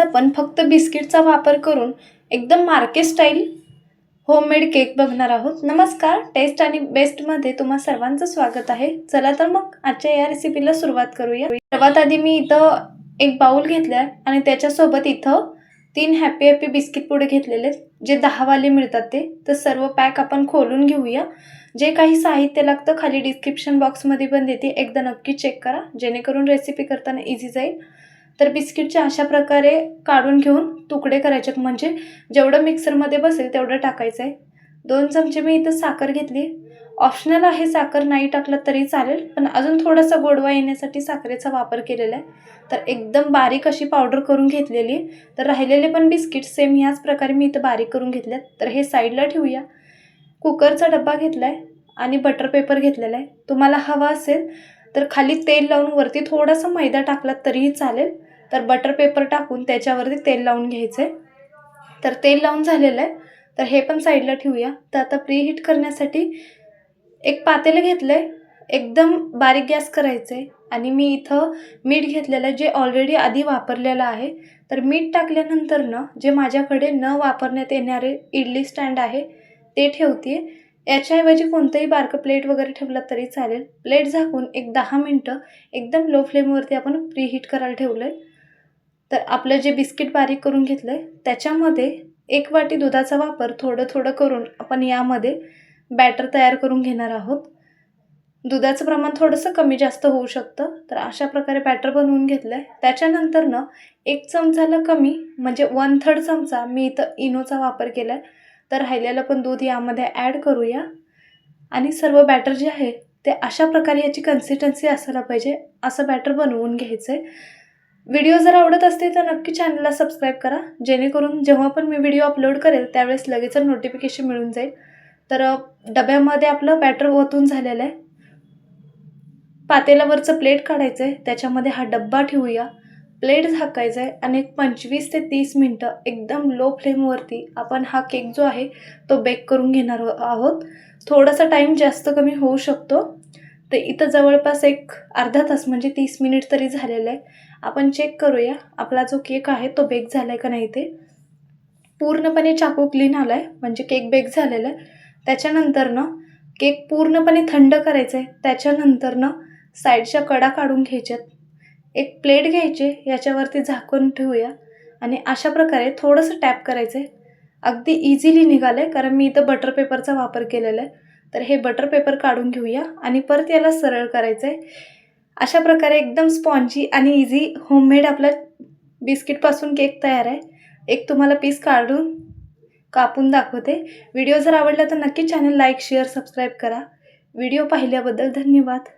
आपण फक्त बिस्किटचा वापर करून एकदम मार्के स्टाईल होममेड केक बघणार आहोत. नमस्कार टेस्ट आणि बेस्टमध्ये तुम्हा सर्वांचं स्वागत आहे. चला तर मग आजच्या या रेसिपीला सुरुवात करूया. सर्वात आधी मी इथं एक बाउल घेतला आणि त्याच्यासोबत इथं तीन हॅपी हॅपी बिस्किट पुढे घेतलेले जे दहावाले मिळतात ते. तर सर्व पॅक आपण खोलून घेऊया. जे काही साहित्य लागतं खाली डिस्क्रिप्शन बॉक्समध्ये पण देते. एकदा नक्की चेक करा. जेणेकरून रेसिपी करताना इझी जाईल. तर बिस्किटचे अशा प्रकारे काढून घेऊन तुकडे करायचे. आहेत म्हणजे जेवढं मिक्सरमध्ये बसेल तेवढं टाकायचं आहे दोन चमचे मी इथं साखर घेतली. ऑप्शनल आहे साखर नाही टाकलं तरी चालेल पण अजून थोडासा गोडवा येण्यासाठी साखरेचा वापर केलेला आहे. तर एकदम बारीक अशी पावडर करून घेतलेली. तर राहिलेले पण बिस्किट सेम ह्याच प्रकारे मी इथं बारीक करून घेतल्यात. तर हे साईडला ठेवूया. कुकरचा डब्बा घेतला आहे आणि बटर पेपर घेतलेला आहे. तुम्हाला हवा असेल तर खाली तेल लावून वरती थोडासा मैदा टाकला तरीही चालेल. तर बटर पेपर टाकून त्याच्यावरती तेल लावून घ्यायचं आहे तर तेल लावून झालेलं आहे. तर हे पण साईडला ठेवूया. तर आता प्रीहीट करण्यासाठी एक पातेलं घेतलं आहे एकदम बारीक गॅस करायचं आहे आणि मी इथं मीठ घेतलेलं आहे जे ऑलरेडी आधी वापरलेलं आहे. तर मीठ टाकल्यानंतर ना जे माझ्याकडे न वापरण्यात येणारे इडली स्टँड आहे ते ठेवते याच्याऐवजी कोणतंही बारकं प्लेट वगैरे ठेवलं तरी चालेल. प्लेट झाकून एक दहा मिनटं एकदम लो फ्लेमवरती आपण प्रीहीट करायला ठेवलं आहे तर आपलं जे बिस्किट बारीक करून घेतलं आहे त्याच्यामध्ये एक वाटी दुधाचा वापर थोडं थोडं करून आपण यामध्ये बॅटर तयार करून घेणार आहोत. दुधाचं प्रमाण थोडंसं कमी जास्त होऊ शकतं. तर अशा प्रकारे बॅटर बनवून घेतलं आहे त्याच्यानंतरनं एक चमचाला कमी म्हणजे वन थर्ड चमचा मी इथं इनोचा वापर केला आहे तर राहिलेलं पण दूध यामध्ये ॲड करूया. आणि सर्व बॅटर जे आहे ते अशा प्रकारे याची कन्सिस्टन्सी असायला पाहिजे असं बॅटर बनवून घ्यायचं आहे व्हिडिओ जर आवडत असतील तर नक्की चॅनलला सबस्क्राईब करा. जेणेकरून जेव्हा पण मी व्हिडिओ अपलोड करेल त्यावेळेस लगेच नोटिफिकेशन मिळून जाईल. तर डब्यामध्ये आपलं बॅटर ओतून झालेलं आहे. पातेल्यावरचं प्लेट काढायचं आहे त्याच्यामध्ये हा डब्बा ठेवूया. प्लेट झाकायचं आहे आणि एक पंचवीस ते तीस मिनटं एकदम लो फ्लेमवरती आपण हा केक जो आहे तो बेक करून घेणार आहोत. थोडासा टाईम जास्त कमी होऊ शकतो. तर इथं जवळपास एक अर्धा तास म्हणजे तीस मिनिट तरी झालेलं आहे. आपण चेक करूया आपला जो केक आहे तो बेक झाला आहे का नाही ते. पूर्णपणे चाकू क्लीन आला आहे म्हणजे केक बेक झालेला आहे. त्याच्यानंतरनं केक पूर्णपणे थंड करायचं आहे त्याच्यानंतरनं साईडच्या कडा काढून घ्यायच्यात. एक प्लेट घ्यायची याच्यावरती झाकून ठेवूया. आणि अशा प्रकारे थोडंसं टॅप करायचं आहे अगदी इझिली निघालं आहे कारण मी इथं बटर पेपरचा वापर केलेला आहे तर हे बटर पेपर काढून घेऊया आणि परत याला सरळ करायचं आहे अशा प्रकारे एकदम स्पॉन्जी आणि इझी होममेड आपला बिस्किटपासून केक तयार आहे. एक तुम्हाला पीस काढून कापून दाखवते. व्हिडिओ जर आवडला तर नक्की चॅनल लाईक शेअर सबस्क्राईब करा. व्हिडिओ पाहिल्याबद्दल धन्यवाद.